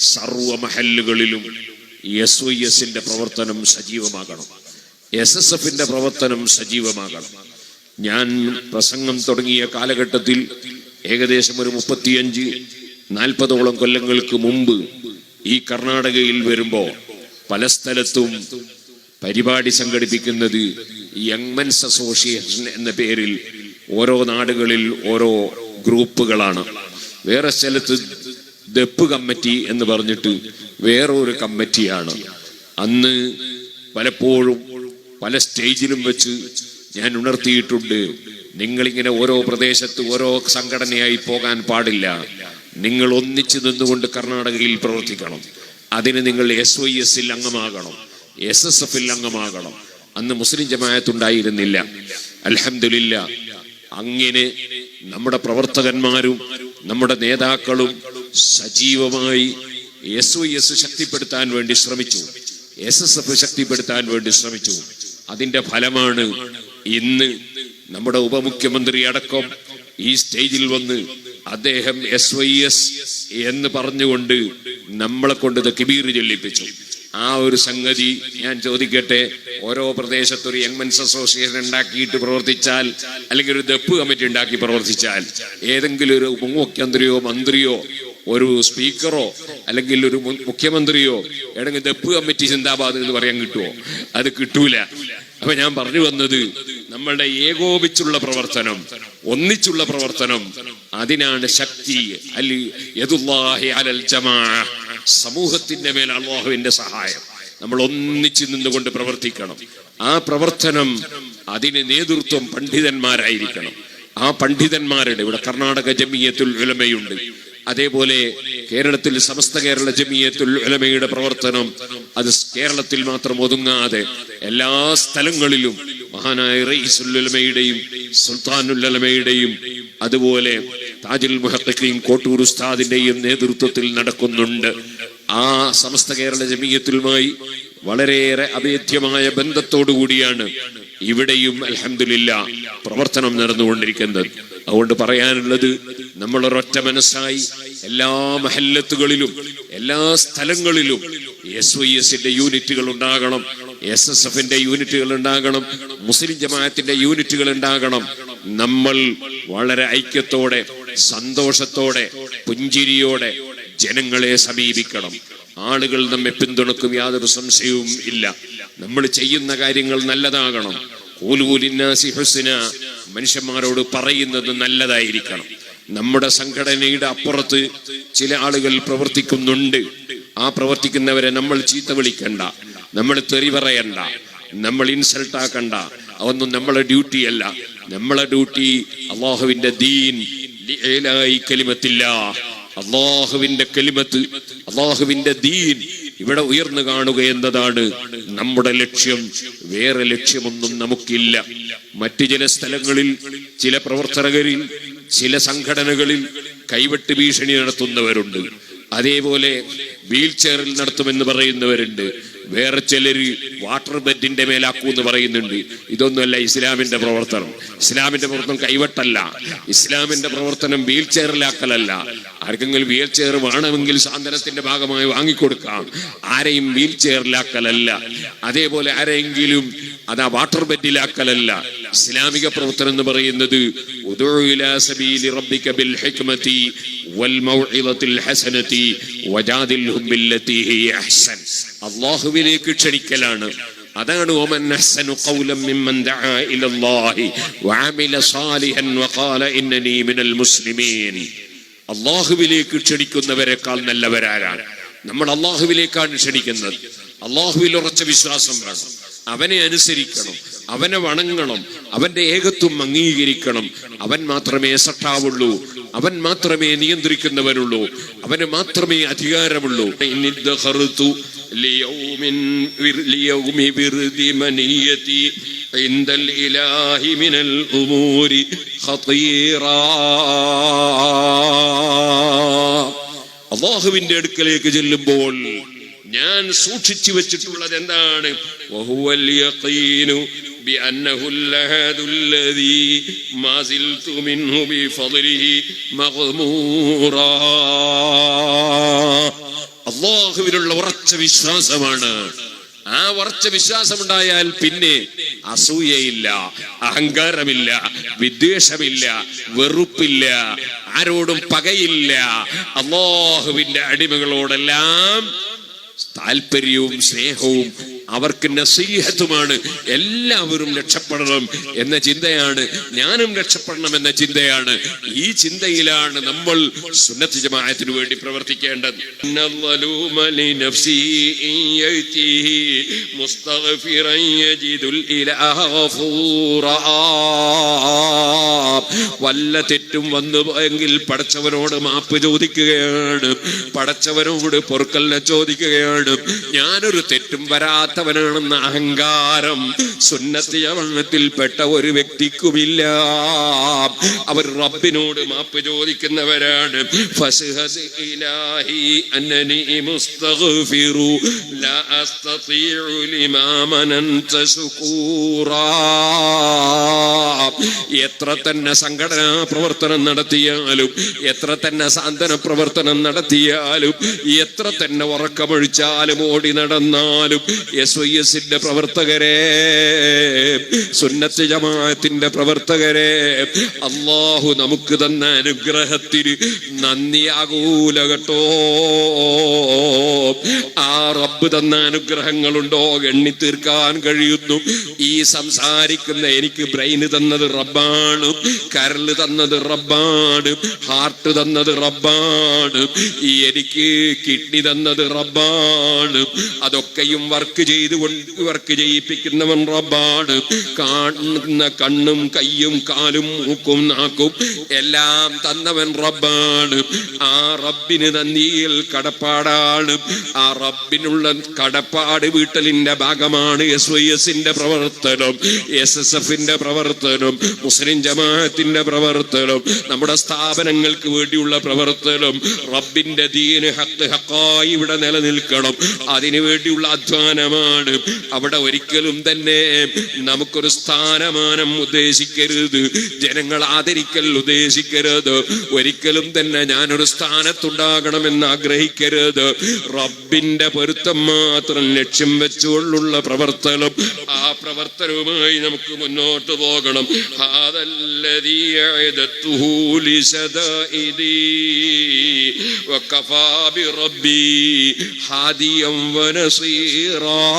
സർവ മഹല്ലുകളിലും S Y എസിന്റെ പ്രവർത്തനം സജീവമാകണം. എസ് എസ് എഫിന്റെ പ്രവർത്തനം സജീവമാകണം. ഞാൻ പ്രസംഗം തുടങ്ങിയ കാലഘട്ടത്തിൽ ഏകദേശം ഒരു മുപ്പത്തിയഞ്ച് നാൽപ്പതോളം കൊല്ലങ്ങൾക്ക് മുമ്പ് ഈ കർണാടകയിൽ വരുമ്പോൾ പല സ്ഥലത്തും പരിപാടി സംഘടിപ്പിക്കുന്നത് യങ് മെൻസ് അസോസിയേഷൻ എന്ന പേരിൽ ഓരോ നാടുകളിൽ ഓരോ ഗ്രൂപ്പുകളാണ്. വേറെ സ്ഥലത്ത് ദപ്പ് കമ്മിറ്റി എന്ന് പറഞ്ഞിട്ട് വേറൊരു കമ്മിറ്റിയാണ്. അന്ന് പലപ്പോഴും പല സ്റ്റേജിലും വെച്ച് ഞാൻ ഉണർത്തിയിട്ടുണ്ട്. നിങ്ങളിങ്ങനെ ഓരോ പ്രദേശത്ത് ഓരോ സംഘടനയായി പോകാൻ പാടില്ല. നിങ്ങൾ ഒന്നിച്ചു നിന്നുകൊണ്ട് കർണാടകയിൽ പ്രവർത്തിക്കണം. അതിന് നിങ്ങൾ എസ് വൈ എസിൽ അംഗമാകണം. എസ് എസ് എഫിൽ അംഗമാകണം. അന്ന് മുസ്ലിം ജമായത്ത് ഉണ്ടായിരുന്നില്ല. അലഹമില്ല അങ്ങനെ നമ്മുടെ പ്രവർത്തകന്മാരും നമ്മുടെ നേതാക്കളും സജീവമായി എസ് ഒ എസ് ശക്തിപ്പെടുത്താൻ വേണ്ടി ശ്രമിച്ചു. എസ് എസ് എഫ് ശക്തിപ്പെടുത്താൻ വേണ്ടി ശ്രമിച്ചു. അതിന്റെ ഫലമാണ് ഇന്ന് നമ്മുടെ ഉപമുഖ്യമന്ത്രി അടക്കം ഈ സ്റ്റേജിൽ വന്ന് അദ്ദേഹം എസ് വൈ എസ് എന്ന് പറഞ്ഞുകൊണ്ട് നമ്മളെ കൊണ്ട് കിബീർ ചൊല്ലിപ്പിച്ചു. ആ ഒരു സംഗതി ഞാൻ ചോദിക്കട്ടെ ഓരോ പ്രദേശത്ത് ഒരു യങ് മെൻസ് അസോസിയേഷൻ ഉണ്ടാക്കിയിട്ട് പ്രവർത്തിച്ചാൽ അല്ലെങ്കിൽ ഒരു ദപ്പ് കമ്മിറ്റി ഉണ്ടാക്കി പ്രവർത്തിച്ചാൽ ഏതെങ്കിലും ഒരു മുഖ്യമന്ത്രിയോ മന്ത്രിയോ ഒരു സ്പീക്കറോ അല്ലെങ്കിൽ ഒരു മുഖ്യമന്ത്രിയോ ഏതെങ്കിലും ദപ്പ് കമ്മിറ്റി ചിന്താബാദ് എന്ന് പറയാൻ കിട്ടുമോ അത് കിട്ടൂല. അപ്പൊ ഞാൻ പറഞ്ഞു വന്നത് നമ്മളുടെ ഏകോപിച്ചുള്ള പ്രവർത്തനം ഒന്നിച്ചുള്ള പ്രവർത്തനം അതിനാണ് ശക്തി അലൽ സമൂഹത്തിന്റെ മേൽ അള്ളാഹുവിന്റെ സഹായം. നമ്മൾ ഒന്നിച്ചു നിന്നുകൊണ്ട് പ്രവർത്തിക്കണം. ആ പ്രവർത്തനം അതിന് നേതൃത്വം പണ്ഡിതന്മാരായിരിക്കണം. ആ പണ്ഡിതന്മാരുടെ ഇവിടെ കർണാടക ജമിയത്തുൽ ഉലമയുണ്ട്. അതേപോലെ കേരളത്തിൽ സമസ്ത കേരള ജമിയത്തുൽ ഉലമയുടെ പ്രവർത്തനം അത് കേരളത്തിൽ മാത്രം ഒതുങ്ങാതെ എല്ലാ സ്ഥലങ്ങളിലും മഹാനായ സുൽത്താനുൽ ഉലമയുടെയും അതുപോലെ താജുൽ മുഹത്തക്കയും കോട്ടൂർ ഉസ്താദിന്റെയും നേതൃത്വത്തിൽ നടക്കുന്നുണ്ട്. ആ സമസ്ത കേരള ജമീയത്തിലുമായി വളരെയേറെ അഭേദ്യമായ ബന്ധത്തോടു കൂടിയാണ് ഇവിടെയും അലഹമില്ല പ്രവർത്തനം നടന്നുകൊണ്ടിരിക്കുന്നത്. അതുകൊണ്ട് പറയാനുള്ളത് നമ്മൾ ഒരൊറ്റ മനസ്സായി എല്ലാ മഹല്ലത്തുകളിലും എല്ലാ സ്ഥലങ്ങളിലും എസ് വൈ എസിന്റെ യൂണിറ്റുകൾ ഉണ്ടാകണം എസ് എസ് എഫിന്റെ യൂണിറ്റുകൾ ഉണ്ടാകണം മുസ്ലിം ജമാഅത്തിന്റെ യൂണിറ്റുകൾ ഉണ്ടാകണം. നമ്മൾ വളരെ ഐക്യത്തോടെ സന്തോഷത്തോടെ പുഞ്ചിരിയോടെ ജനങ്ങളെ സമീപിക്കണം. ആളുകൾ നമ്മെ പിന്തുണക്കും യാതൊരു സംശയവും ഇല്ല. നമ്മൾ ചെയ്യുന്ന കാര്യങ്ങൾ നല്ലതാകണം. മനുഷ്യന്മാരോട് പറയുന്നത് നല്ലതായിരിക്കണം. നമ്മുടെ സംഘടനയുടെ അപ്പുറത്ത് ചില ആളുകൾ പ്രവർത്തിക്കുന്നുണ്ട്. ആ പ്രവർത്തിക്കുന്നവരെ നമ്മൾ ചീത്ത വിളിക്കണ്ട. നമ്മൾ തെറി പറയണ്ട. നമ്മൾ ഇൻസൾട്ട് ആക്കണ്ട. അതൊന്നും നമ്മളെ ഡ്യൂട്ടിയല്ല നമ്മളെ ഡ്യൂട്ടി അള്ളാഹുവിന്റെ ദീൻ. കലിമത്തില്ല. അള്ളാഹുവിന്റെ കലിമത്ത് അള്ളാഹുവിന്റെ ദീൻ. ഇവിടെ ഉയർന്നു കാണുക എന്നതാണ് നമ്മുടെ ലക്ഷ്യം. വേറെ ലക്ഷ്യമൊന്നും നമുക്കില്ല. മറ്റു ചില സ്ഥലങ്ങളിൽ ചില പ്രവർത്തകരിൽ ചില സംഘടനകളിൽ കൈവെട്ട് ഭീഷണി നടത്തുന്നവരുണ്ട്. അതേപോലെ വീൽ ചെയറിൽ നടത്തുമെന്ന് പറയുന്നവരുണ്ട്. വേറെ ചിലര് വാട്ടർ ബെഡിന്റെ മേലാക്കൂ എന്ന് പറയുന്നുണ്ട്. ഇതൊന്നുമല്ല ഇസ്ലാമിന്റെ പ്രവർത്തനം. ഇസ്ലാമിന്റെ പ്രവർത്തനം കൈവട്ടല്ല. ഇസ്ലാമിന്റെ പ്രവർത്തനം വീൽ ചെയറിലാക്കലല്ല ആർക്കെങ്കിലും വീൽ ചെയർ വേണമെങ്കിൽ സാന്ത്വനത്തിന്റെ ഭാഗമായി വാങ്ങിക്കൊടുക്കാം. ആരെയും വീൽ ചെയറിലാക്കലല്ല അതേപോലെ ആരെങ്കിലും അതാ വാട്ടർ ബെഡിലാക്കലല്ല ഇസ്ലാമിക പ്രവർത്തനം എന്ന് പറയുന്നത് അള്ളാഹുവിലേക്ക് ക്ഷണിക്കലാണ്. അതാണ് ഓമൻ അഹ്സനു ഖൗലൻ മിമ്മൻ ദആ ഇലല്ലാഹി വഅമില സാലിഹൻ വഖാല ഇന്നനി മിനൽ മുസ്ലിമീൻ. അള്ളാഹുവിലേക്ക് ക്ഷണിക്കുന്നവരെക്കാൾ നല്ലവരാരാണ്. നമ്മൾ അള്ളാഹുവിലേക്കാണ് ക്ഷണിക്കുന്നത്. അള്ളാഹുവിൽ ഉറച്ച വിശ്വാസം വേണം. അവനെ അനുസരിക്കണം അവനെ വണങ്ങണം അവന്റെ ഏകത്വം അംഗീകരിക്കണം. അവൻ മാത്രമേ സട്ടാവുള്ളൂ അവൻ മാത്രമേ നിയന്ത്രിക്കുന്നവരുള്ളൂ അവന് മാത്രമേ അധികാരമുള്ളൂ. അള്ളാഹുവിന്റെ അടുക്കലേക്ക് ചെല്ലുമ്പോൾ ഞാൻ സൂക്ഷിച്ചു വെച്ചിട്ടുള്ളത് എന്താണ് വഹുവൽ യഖീനു بأنه اللهاد الذي ما زلت منه بفضله مغمورا അള്ളാഹുവിനുള്ള ഉറച്ച വിശ്വാസമാണ് ആ ഉറച്ച വിശ്വാസമുണ്ടായാൽ പിന്നെ അസൂയയില്ല അഹങ്കാരമില്ല വിദ്വേഷമില്ല വെറുപ്പില്ല ആരോടും പകയില്ല അള്ളാഹുവിന്റെ അടിമകളോടെല്ലാം താല്പര്യവും സ്നേഹവും അവർക്ക് നസീഹത്തുമാണ്. എല്ലാവരും രക്ഷപ്പെടണം എന്ന ചിന്തയാണ്. ഞാനും രക്ഷപ്പെടണം എന്ന ചിന്തയാണ്. ഈ ചിന്തയിലാണ് നമ്മൾ സുന്നത്ത് ജമാഅത്തിന് വേണ്ടി പ്രവർത്തിക്കേണ്ടത്. വല്ല തെറ്റും വന്നു പോയെങ്കിൽ പടച്ചവനോട് മാപ്പ് ചോദിക്കുകയാണ്. പടച്ചവനോട് പൊറുക്കലിനെ ചോദിക്കുകയാണ്. ഞാനൊരു തെറ്റും വരാത്തവനാണെന്ന അഹങ്കാരം സുന്നത്തിയവണ്ണത്തിൽപ്പെട്ട ഒരു വ്യക്തിക്കുമില്ല. അവർ റബ്ബിനോട് മാപ്പ് ചോദിക്കുന്നവരാണ്. എത്ര തന്നെ സംഘടനാ പ്രവർത്തനം നടത്തിയാലും എത്ര തന്നെ സാന്ത്വന പ്രവർത്തനം നടത്തിയാലും എത്ര തന്നെ ഉറക്കമൊഴിച്ചാലും ഓടി നടന്നാലും എസ് വൈ എസിന്റെ പ്രവർത്തകരെ സുന്നത്ത് ജമാഅത്തിന്റെ പ്രവർത്തകരെ അള്ളാഹു നമുക്ക് തന്ന അനുഗ്രഹത്തിന് നന്ദിയാകൂല കേട്ടോ. ആ റബ്ബ് തന്ന അനുഗ്രഹങ്ങളുണ്ടോ? എണ്ണി തീർക്കാൻ കഴിയുന്നു. ഈ സംസാരിക്കുന്ന എനിക്ക് ബ്രെയിന് തന്നത് റബ്ബാണ് കരൾ തന്നത് റബ്ബാണ് ഹാർട്ട് തന്നത് റബ്ബാണ് ഈ എനിക്ക് കിഡ്നി തന്നത് റബ്ബാണ് അതൊക്കെയും വർക്ക് ചെയ്തുകൊണ്ട് വർക്ക് ചെയ്യിപ്പിക്കുന്നവൻ റബ്ബാണ്. കാണുന്ന കണ്ണും കയ്യും കാലും മൂക്കും നാക്കും എല്ലാം തന്നവൻ റബ്ബാണ്. ആ റബ്ബിന് നന്ദിയിൽ കടപ്പാടാണ്. ആ റബ്ബിനുള്ള കടപ്പാട് വീട്ടലിന്റെ ഭാഗമാണ് എസ് വൈ എസിന്റെ പ്രവർത്തനം എസ് എസ് എഫിന്റെ പ്രവർത്തനം മുസ്ലിം ജമാഅത്തിന്റെ പ്രവർത്തനം നമ്മുടെ സ്ഥാപനങ്ങൾക്ക് വേണ്ടിയുള്ള പ്രവർത്തനം. റബ്ബിന്റെ ദീന് ഹക്ക് ഹക്കായി ഇവിടെ നിലനിൽക്കണം. അതിനു വേണ്ടിയുള്ള അധ്വാനമാണ് അവിടെ ഒരിക്കലും തന്നെ നമുക്കൊരു സ്ഥാനമാനം ഉദ്ദേശിക്കരുത്. ജനങ്ങൾ ആദരിക്കൽ ഉദ്ദേശിക്കരുത്. ഒരിക്കലും തന്നെ ഞാനൊരു സ്ഥാനത്തുണ്ടാകണമെന്ന് ആഗ്രഹിക്കരുത്. റബ്ബിന്റെ പൊരുത്തം മാത്രം ലക്ഷ്യം വെച്ചുകൊണ്ടുള്ള പ്രവർത്തനം ആ പ്രവർത്തനവുമായി നമുക്ക് മുന്നോട്ട് പോകണം. ഹാദിയം വനസീറാ.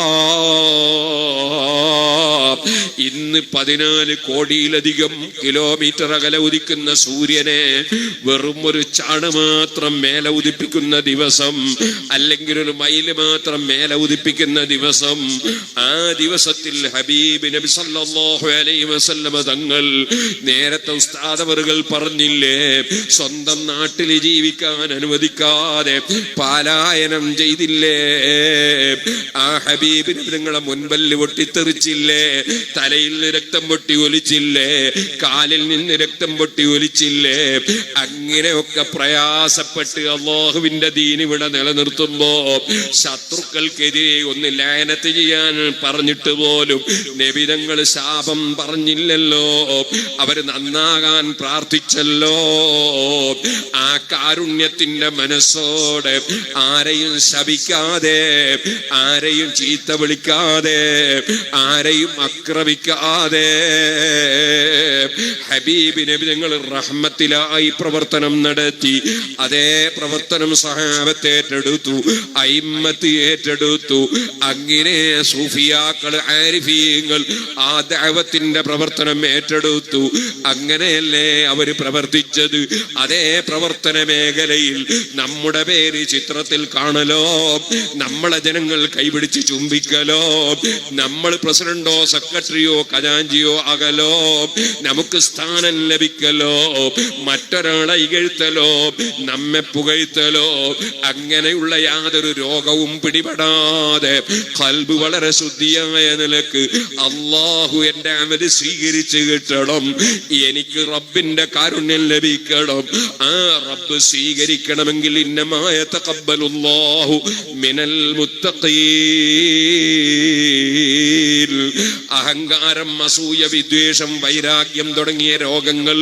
ഇന്ന് പതിനാല് കോടിയിലധികം കിലോമീറ്റർ അകലെ ഉദിക്കുന്ന സൂര്യനെ വെറും ഒരു ചാണ് മാത്രം മേലെ ഉദിപ്പിക്കുന്ന ദിവസം അല്ലെങ്കിൽ ഒരു മൈൽ മാത്രം മേലെ ഉദിപ്പിക്കുന്ന ദിവസം ആ ദിവസത്തിൽ ഹബീബ് നബി സല്ലല്ലാഹു അലൈഹി വസല്ലമ തങ്ങൾ നേരത്തെ ഉസ്താദവറുകൾ പറഞ്ഞില്ലേ സ്വന്തം നാട്ടിൽ ജീവിക്കാൻ അനുവദിക്കാതെ പാലായനം ചെയ്തില്ലേ? ആ ഹബീബിന് നിങ്ങളെ മുൻപല്ല് പൊട്ടിത്തെറിച്ചില്ലേ? തലയിൽ രക്തം പൊട്ടി ഒലിച്ചില്ലേ? കാലിൽ നിന്ന് രക്തം പൊട്ടി ഒലിച്ചില്ലേ? അങ്ങനെയൊക്കെ പ്രയാസപ്പെട്ട് അള്ളാഹുവിന്റെ ദീൻ നിലനിർത്തുമ്പോ ശത്രുക്കൾക്കെതിരെ ഒന്ന് ലയനത്ത് ചെയ്യാൻ പറഞ്ഞിട്ട് പോലും നബിതങ്ങൾ ശാപം പറഞ്ഞില്ലല്ലോ. അവർ നന്നാകാൻ പ്രാർത്ഥിച്ചല്ലോ. ആ കാരുണ്യത്തിന്റെ മനസ്സോടെ ആരെയും ശപിക്കാതെ ആരെയും ചീത്ത വിളിക്കാതെ ആരെയും ആക്രമിക്കാതെ. ഹബീബിനെ ഞങ്ങൾ റഹ്മത്തിലായി പ്രവർത്തനം നടത്തി. അതേ പ്രവർത്തനം സഹാബത്ത് ഏറ്റെടുത്തു അയിമ്മത്ത് ഏറ്റെടുത്തു. അങ്ങനെ സൂഫിയാക്കൾ ആരിഫീങ്ങൾ ആ ദൈവത്തിന്റെ പ്രവർത്തനം ഏറ്റെടുത്തു. അങ്ങനെയല്ലേ അവർ പ്രവർത്തിച്ചത്? അതേ പ്രവർത്തന മേഖലയിൽ നമ്മുടെ പേര് ചിത്രത്തിൽ കാണലോ? നമ്മളെ ജനങ്ങൾ കൈപിടിച്ച് ചുംബിക്കലോ നമ്മൾ പ്രസിഡന്റോ സെക്രട്ടറിയോ ഖജാഞ്ചിയോ അകലോ? നമുക്ക് സ്ഥാനം ലഭിക്കലോ? മറ്റൊരാളെ ഇകഴ്ത്തലോ? നമ്മെ പുകഴ്ത്തലോ? അങ്ങനെയുള്ള യാതൊരു രോഗവും പിടിപെടാതെ കൽബ് വളരെ ശുദ്ധിയായ നിലയ്ക്ക് അള്ളാഹു എന്റെ അമൽ സ്വീകരിച്ചു കിട്ടണം. എനിക്ക് റബ്ബിന്റെ കാരുണ്യം ലഭിക്കണം. ആ റബ്ബ് സ്വീകരിക്കണമെങ്കിൽ ഇന്നമായ തഖബ്ബലുല്ലാഹു മിനൽ മുത്തഖീൻ. അഹങ്കാരം അസൂയ വിദ്വേഷം വൈരാഗ്യം തുടങ്ങിയ രോഗങ്ങൾ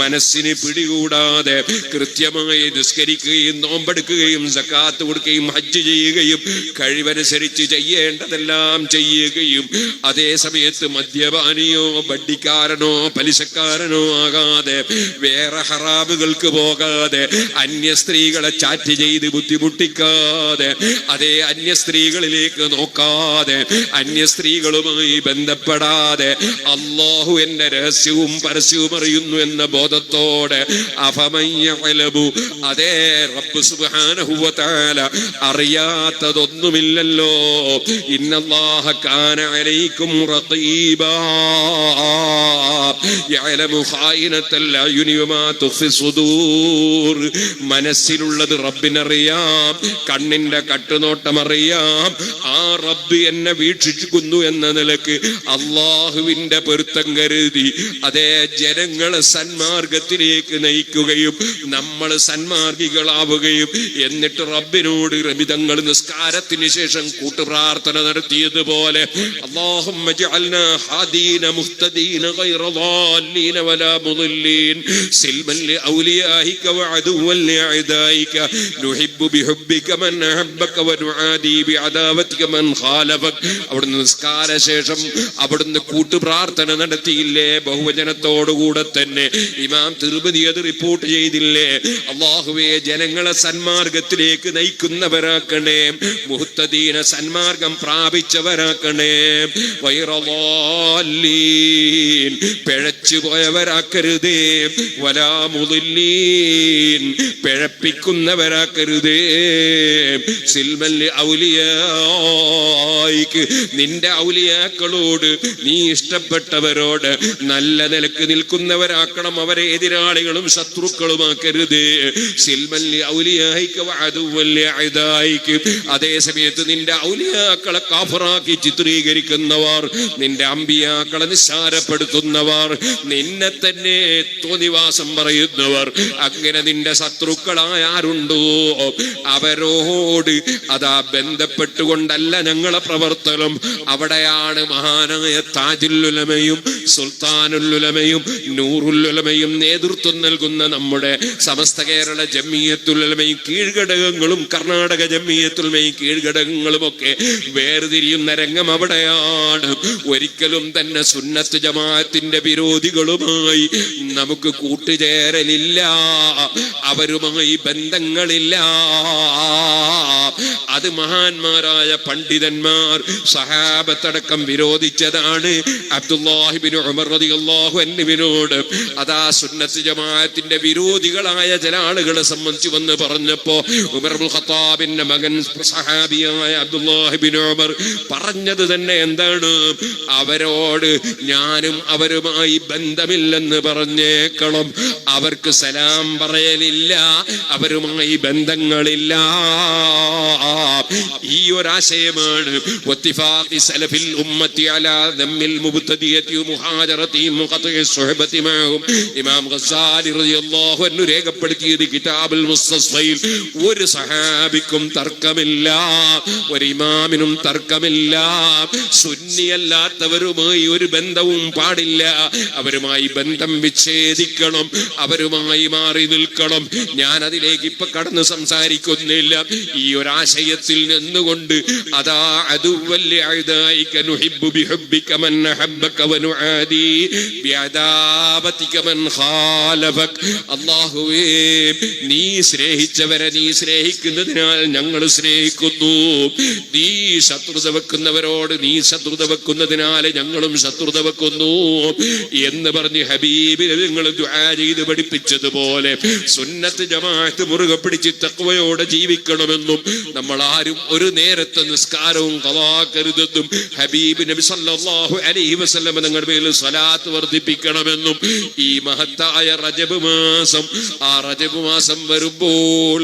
മനസ്സിന് പിടികൂടാതെ കൃത്യമായി നിസ്കരിക്കുകയും നോമ്പെടുക്കുകയും സക്കാത്ത് കൊടുക്കുകയും ഹജ്ജ് ചെയ്യുകയും കഴിവനുസരിച്ച് ചെയ്യേണ്ടതെല്ലാം ചെയ്യുകയും അതേ സമയത്ത് മദ്യപാനിയോ ബഡ്ഡിക്കാരനോ പലിശക്കാരനോ ആകാതെ വേറെ ഹറാബുകൾക്ക് പോകാതെ അന്യ സ്ത്രീകളെ ചാറ്റ് ചെയ്ത് ബുദ്ധിമുട്ടിക്കാതെ അതേ അന്യ സ്ത്രീകളിലേക്ക് നോക്കാതെ അന്യ സ്ത്രീകളുമായി ബന്ധപ്പെടാതെ അള്ളാഹു എന്റെ രഹസ്യവും പരസ്യവും അറിയുന്നു എന്ന ബോധത്തോടെ അഫമയ്യലബു അതേ റബ്ബ് അറിയാത്തതൊന്നുമില്ലല്ലോ. ഇന്നല്ലാഹ കാന അലൈക്കും മനസ്സിലുള്ളത് റബ്ബിനറിയാം കണ്ണിന്റെ കട്ടുനോട്ടം അറിയാം ആ റബ്ബ് എന്നെ വീക്ഷിക്കുന്നു എന്ന നിലയ്ക്ക് അള്ളാഹുവിന്റെ പൊരുത്തം കരുതി അതേ ജനങ്ങളെ സന്മാർഗത്തിലേക്ക് നയിക്കുകയും നമ്മൾ സന്മാർഗികളാവുകയും എന്നിട്ട് റബ്ബിനോട് രമിതങ്ങൾ നിസ്കാരത്തിന് ശേഷം കൂട്ടുപ്രാർത്ഥന നടത്തിയതുപോലെ അള്ളാഹും അവിടുന്ന് നിസ്കാര ശേഷം അവിടുന്ന് കൂട്ടുപ്രാർത്ഥന നടത്തിയില്ലേ? ബഹുവചനത്തോടുകൂടെ തന്നെ ഇമാം തിരുപതി അത് റിപ്പോർട്ട് ചെയ്തില്ലേ? അള്ളാഹുവെ ജനങ്ങളെ സന്മാർഗത്തിലേക്ക് നയിക്കുന്നവരാക്കണേ. മുഹത്തദീന സന്മാർഗം പ്രാപിച്ചവരാക്കണേ. പിഴച്ചു പോയവരാക്കരുതേ വലാമുതില്ലീൻ പിഴപ്പിക്കുന്നവരാക്കരുതേ. സിൽമല്ലി ഔലിയ നിന്റെ ഔലിയാക്കളോട് നീ ഇഷ്ടപ്പെട്ടവരോട് നല്ല നിലയ്ക്ക് നിൽക്കുന്നവരാക്കണം. അവരെ എതിരാളികളും ശത്രുക്കളുമാക്കരുത്. അതേ സമയത്ത് നിന്റെ ഔലിയാക്കളെ കാഫറാക്കി ചിത്രീകരിക്കുന്നവർ നിന്റെ അമ്പിയാക്കളെ നിസ്സാരപ്പെടുത്തുന്നവർ നിന്നെ തന്നെ തോന്നിവാസം പറയുന്നവർ അങ്ങനെ നിന്റെ ശത്രുക്കളായ ആരുണ്ടോ? അവരോട് അതാ ബന്ധപ്പെട്ടുകൊണ്ടല്ല ഞങ്ങളെ പ്രവർത്തനം. അവിടെയാണ് മഹാനായ താജുല്ലുലമയും സുൽത്താനുല്ലുലമയും നൂറുല്ലുലമയും നേതൃത്വം നൽകുന്ന നമ്മുടെ സമസ്ത കേരള ജമ്മിയത്തുലമയും കീഴ്ഘടകങ്ങളും കർണാടക ജമ്മിയത്തുലമയും കീഴ്ഘടകങ്ങളും ഒക്കെ വേർതിരിയുന്ന രംഗം അവിടെയാണ്. ഒരിക്കലും തന്നെ സുന്നത്ത് ജമാഅത്തിന്റെ വിരോധികളുമായി നമുക്ക് കൂട്ടുചേരലില്ല. അവരുമായി ബന്ധങ്ങളില്ല. അത് മഹാന്മാരായ പണ്ഡിതന്മാർ സഹാബത്തടക്കം വിരോധിച്ചതാണ്. അബ്ദുല്ലാഹിബിൻ ഉമർ അതാ സുന്നത്ത് ജമാഅത്തിന്റെ വിരോധികളായ ചില ആളുകളെ സംബന്ധിച്ച് വന്ന് പറഞ്ഞപ്പോ ഉമർ ഖത്താബിന്റെ മകൻ സഹാബിയായ അബ്ദുല്ലാഹിബിൻ ഉമർ പറഞ്ഞത് തന്നെ എന്താണ്? അവരോട് ഞാനും അവരുമായി ബന്ധമില്ലെന്ന് പറഞ്ഞേക്കണം. അവർക്ക് സലാം പറയലില്ല അവരുമായി ബന്ധങ്ങളില്ല. ഈ ഒരാശയമാണ് മഅഹും ഇമാം ഗസ്സാലി റളിയല്ലാഹു അൻഹു രേഖപ്പെടുത്തിയത് കിതാബുൽ മുസ്തസ്ഫയിൽ. ഒരു സഹാബിക്കും തർക്കമില്ല ഒരു ഇമാമിനും തർക്കമില്ല. സുന്നിയല്ലാത്തവരുമായി ഒരു ബന്ധവും പാടില്ല. അവരുമായി ബന്ധം വിച്ഛേദിക്കണം അവരുമായി മാറി നിൽക്കണം. ഞാൻ അതിലേക്ക് ഇപ്പൊ കടന്ന് സംസാരിക്കുന്നില്ല. ഈ ഒരാശയത്തിൽ നിന്നുകൊണ്ട് അതാ അതുവല്യ അഴുതായിക്ക നുഹിബ്ബു ബിഹുബ്ബിക മൻ അഹബ്ബക വനുആദി ബിഅദാബതിക മൻ ഖാലഫക അല്ലാഹുവേ നീ സ്നേഹിച്ചവരെ നീ സ്നേഹിക്കുന്നതിനാൽ ഞങ്ങൾ സ്നേഹിക്കുന്നു. നീ ശത്രുത വെക്കുന്നവരോട് നീ ശത്രുത വെക്കുന്നതിനാൽ ഞങ്ങളും ശത്രുത വെക്കുന്നു എന്ന് പറഞ്ഞ് ഹബീബിനെ നിങ്ങൾ ചെയ്ത് പഠിപ്പിച്ചതുപോലെ സുന്നത്ത് ജമാഅത്ത് മുറുകെ പിടിച്ച് തക്വയോടെ ജീവിക്കണമെന്നും നമ്മൾ ആരും ഒരു നേരത്തെ നിസ്കാരവും കവാക്കരുതെന്നും ഹബീബ് നബി സല്ലല്ലാഹു അലൈഹി വസല്ലം നിങ്ങളുടെ മേൽ സ്വലാത്ത് വർദ്ധിപ്പിക്കണമെന്നും ഈ മഹത്തായ റജബ് മാസം ആ റജബ് മാസം വരുമ്പോൾ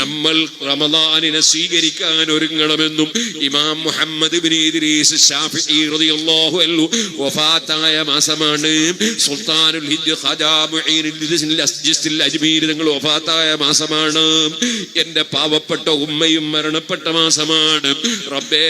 നമ്മൾ റമദാനിനെ സ്വീകരിക്കാൻ ഒരുങ്ങണമെന്നും ഇമാം മുഹമ്മദ് ബിൻ ഇദ്രീസ് റളിയല്ലാഹു അൻഹു വഫാത്തായ മാസമാണ്. സുൽത്താനുൽ ഖാജാ അജ്മീർ നിങ്ങൾ വഫാത്തായ മാസമാണ്. എന്റെ പാവപ്പെട്ട ഉമ്മയും മരണപ്പെട്ട മാസമാണ്. റബ്ബേ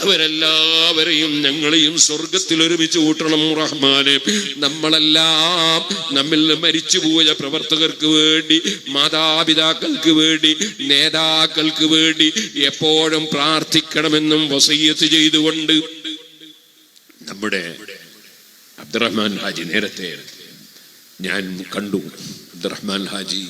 അവരെല്ലാവരെയും ഞങ്ങളെയും സ്വർഗത്തിൽ ഒരുമിച്ച് കൂട്ടണം റഹ്മാനെ. നമ്മളെല്ലാം നമ്മിൽ മരിച്ചുപോയ പ്രവർത്തകർക്ക് വേണ്ടി മാതാപിതാക്കൾക്ക് വേണ്ടി നേതാക്കൾക്ക് വേണ്ടി എപ്പോഴും പ്രാർത്ഥിക്കണമെന്നും വസയ്യത്ത് ചെയ്തുകൊണ്ട് നമ്മുടെ അബ്ദുറഹ്മാൻ ഹാജി നേരത്തെ ഞാൻ കണ്ടു. അബ്ദുറഹ്മാൻ ഹാജി